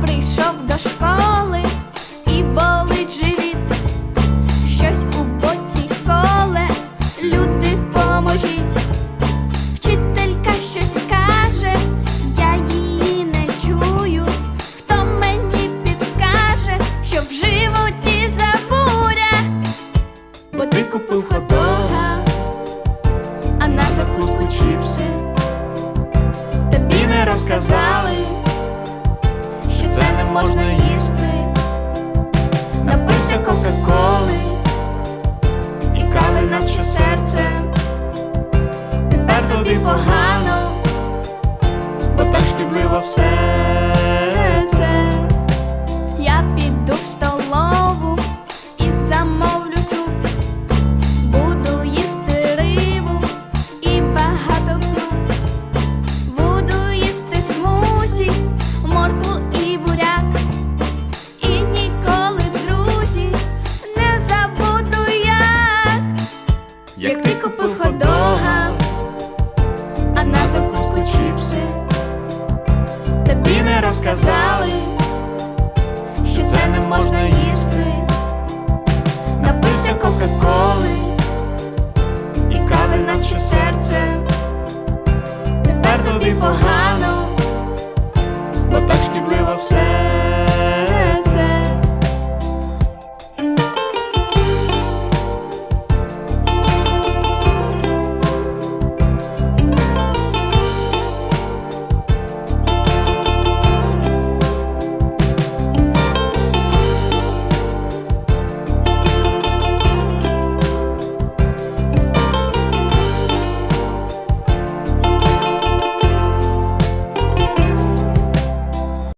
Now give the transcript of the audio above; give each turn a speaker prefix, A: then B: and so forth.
A: Прийшов до школи і болить живіт. Щось у боці коле, люди поможіть. Вчителька щось каже, я її не чую. Хто мені підкаже, що в животі забуря? Бо ти купив хот-дога, а на закуску чіпси. Тобі не розказали, Напився Кока-Коли і кави наче серце. Тепер тобі погано, бо так шкідливо все це. Я піду в столову Як ти купив хот-дога, а на закуску чіпси. Тобі не розказали, що це не можна їсти. Напився Кока-Коли і кави наче серце. Тепер тобі погано, бо так шкідливо все